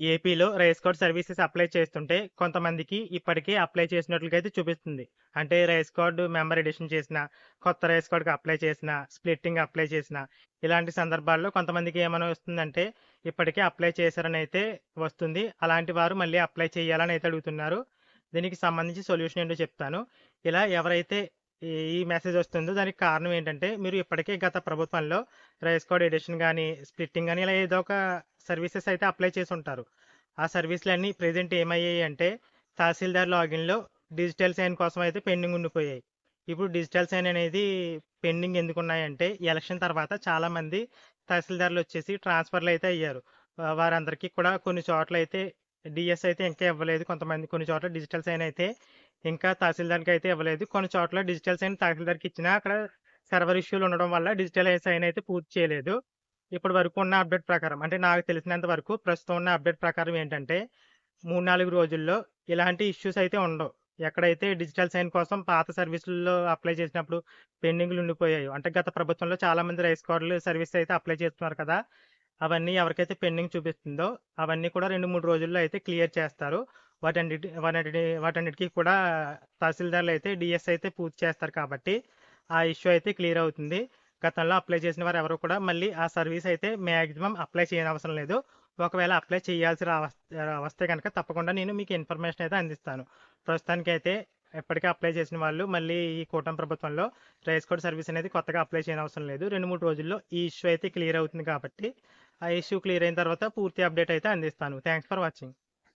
ఏపీలో rice card services apply చేస్తుంటే కొంతమందికి ఇప్పటికే అప్లై చేసినట్లుగా అయితే చూపిస్తుంది. అంటే రైస్ కార్డ్ మెంబర్ ఎడిషన్ చేసిన, కొత్త రైస్ కార్డ్‌కి అప్లై చేసిన, స్ప్లిట్టింగ్ అప్లై చేసిన, ఇలాంటి సందర్భాల్లో కొంతమందికి ఏమైనా వస్తుందంటే ఇప్పటికే అప్లై చేశారని అయితే వస్తుంది. అలాంటి వారు మళ్ళీ అప్లై చేయాలని అయితే అడుగుతున్నారు. దీనికి సంబంధించి సొల్యూషన్ ఏంటో చెప్తాను. ఇలా ఎవరైతే ఈ మెసేజ్ వస్తుందో దానికి కారణం ఏంటంటే మీరు ఇప్పటికే గత ప్రభుత్వంలో రైస్ కార్డ్ ఎడిషన్ కానీ స్ప్లిట్టింగ్ కానీ ఇలా ఏదో ఒక సర్వీసెస్ అయితే అప్లై చేసి ఉంటారు ఆ సర్వీస్‌లన్నీ ప్రెజెంట్ ఏమయ్యాయి అంటే తహసీల్దార్ లాగిన్‌లో డిజిటల్ సైన్ కోసం అయితే పెండింగ్ ఉండిపోయాయి. ఇప్పుడు డిజిటల్ సైన్ అనేది పెండింగ్ ఎందుకున్నాయంటే ఎలక్షన్ తర్వాత చాలామంది తహసీల్దార్లు వచ్చేసి ట్రాన్స్‌ఫర్‌లు అయితే అయ్యారు. వారందరికీ కూడా కొన్ని చోట్లయితే డిఎస్ అయితే ఇంకా ఇవ్వలేదు. కొంతమంది కొన్ని చోట్ల డిజిటల్ సైన్ అయితే ఇంకా తహసీల్దార్‌కి అయితే ఇవ్వలేదు. కొన్ని చోట్ల డిజిటల్ సైన్ తహసీల్దార్‌కి ఇచ్చినా అక్కడ సర్వర్ ఇష్యూలు ఉండడం వల్ల డిజిటల్ సైన్ అయితే పూర్తి చేయలేదు. ఇప్పటి వరకు ఉన్న అప్డేట్ ప్రకారం అంటే నాకు తెలిసినంత వరకు ప్రస్తుతం ఉన్న అప్డేట్ ప్రకారం ఏంటంటే 3, 4 రోజుల్లో ఇలాంటి ఇష్యూస్ అయితే ఉండవు. ఎక్కడైతే డిజిటల్ సైన్ కోసం పాత సర్వీసుల్లో అప్లై చేసినప్పుడు పెండింగ్‌లు ఉండిపోయాయి అంటే గత ప్రభుత్వంలో చాలామంది రైస్ కార్డులు సర్వీస్ అయితే అప్లై చేస్తున్నారు కదా! అవన్నీ ఎవరికైతే పెండింగ్ చూపిస్తుందో అవన్నీ కూడా 2, 3 రోజుల్లో అయితే క్లియర్ చేస్తారు. వాటన్నిటి వాటన్నిటి వాటన్నిటికి కూడా తహసీల్దార్‌లు అయితే డీఎస్ అయితే పూర్తి చేస్తారు కాబట్టి ఆ ఇష్యూ అయితే క్లియర్ అవుతుంది. గతంలో అప్లై చేసిన వారు ఎవరు కూడా మళ్ళీ ఆ సర్వీస్ అయితే మాక్సిమం అప్లై చేయనవసరం లేదు. ఒకవేళ అప్లై చేయాల్సి రా వస్తే కనుక తప్పకుండా నేను మీకు ఇన్ఫర్మేషన్ అయితే అందిస్తాను. ప్రస్తుతానికైతే ఎప్పటికీ అప్లై చేసిన వాళ్ళు మళ్ళీ ఈ కూటమి ప్రభుత్వంలో రైస్ కోడ్ సర్వీస్ అనేది కొత్తగా అప్లై చేయనవసరం లేదు. 2, 3 రోజుల్లో ఈ ఇష్యూ అయితే క్లియర్ అవుతుంది కాబట్టి ఆ ఇష్యూ క్లియర్ అయిన తర్వాత పూర్తి అప్డేట్ అయితే అందిస్తాను. Thanks for watching.